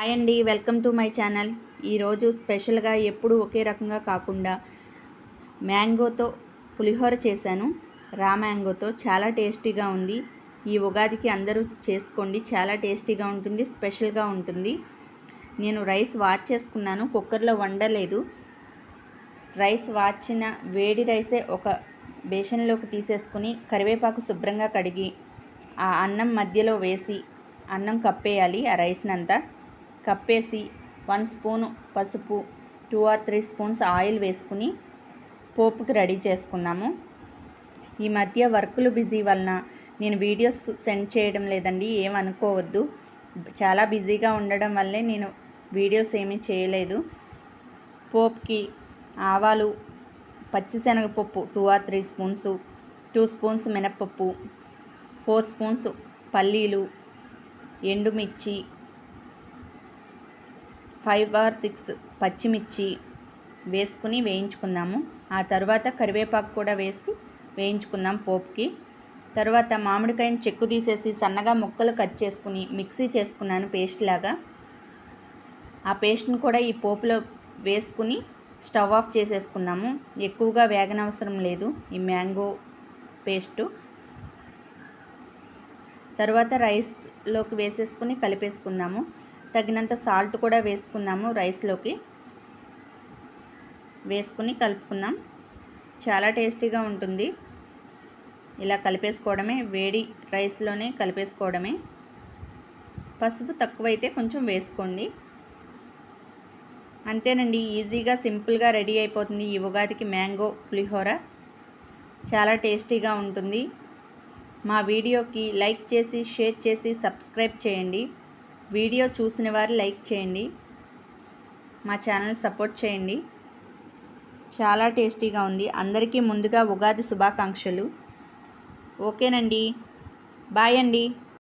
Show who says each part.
Speaker 1: Hi అండి welcome to my channel. ఈరోజు స్పెషల్గా ఎప్పుడు ఒకే రకంగా కాకుండా మ్యాంగోతో పులిహోర చేశాను. రా మ్యాంగోతో చాలా టేస్టీగా ఉంది. ఈ ఉగాదికి అందరూ చేసుకోండి చాలా టేస్టీగా ఉంటుంది స్పెషల్గా ఉంటుంది. నేను రైస్ వాచ్ చేసుకున్నాను కుక్కర్లో వండలేదు. రైస్ వాచిన వేడి రైసే ఒక బేషన్లోకి తీసేసుకుని కరివేపాకు శుభ్రంగా కడిగి ఆ అన్నం మధ్యలో వేసి అన్నం కప్పేయాలి ఆ రైస్నంతా. కప్పేసి వన్ స్పూన్ పసుపు two or three spoons oil వేసుకుని పోపుకి రెడీ చేసుకున్నాము ఈ మధ్య వర్కులు బిజీ వలన నేను వీడియోస్ సెండ్ చేయడం లేదండి ఏమనుకోవద్దు చాలా బిజీగా ఉండడం వల్లే నేను వీడియోస్ ఏమీ చేయలేదు. పోపుకి ఆవాలు పచ్చిశనగపప్పు two or three spoons two spoons మినప్పప్పు ఫోర్ స్పూన్స్ పల్లీలు ఎండుమిర్చి ఫైవ్ ఆర్ సిక్స్ పచ్చిమిర్చి వేసుకుని వేయించుకుందాము. ఆ తర్వాత కరివేపాకు కూడా వేసి వేయించుకుందాం పోపుకి. తర్వాత మామిడికాయని చెక్కు తీసేసి సన్నగా ముక్కలు కట్ చేసుకుని మిక్సీ చేసుకున్నాను పేస్ట్ లాగా. ఆ పేస్ట్ని కూడా ఈ పోపులో వేసుకుని స్టవ్ ఆఫ్ చేసేసుకున్నాము. ఎక్కువగా వేగనవసరం లేదు ఈ మ్యాంగో పేస్టు. తర్వాత రైస్లోకి వేసేసుకుని కలిపేసుకుందాము. తగినంత సాల్ట్ కూడా వేసుకుందాము రైస్లోకి. వేసుకుని కలుపుకుందాం. చాలా టేస్టీగా ఉంటుంది. ఇలా కలిపేసుకోవడమే వేడి రైస్లోనే కలిపేసుకోవడమే. పసుపు తక్కువైతే కొంచెం వేసుకోండి. అంతేనండి ఈజీగా సింపుల్గా రెడీ అయిపోతుంది ఈ ఉగాదికి మ్యాంగో పులిహోర. చాలా టేస్టీగా ఉంటుంది. మా వీడియోకి లైక్ చేసి షేర్ చేసి సబ్స్క్రైబ్ చేయండి. వీడియో చూసిన వారు లైక్ చేయండి. మా ఛానల్ సపోర్ట్ చేయండి. చాలా టేస్టీగా ఉంది. అందరికీ ముందుగా ఉగాది శుభాకాంక్షలు. ఓకేనండి. బాయ్ అండి.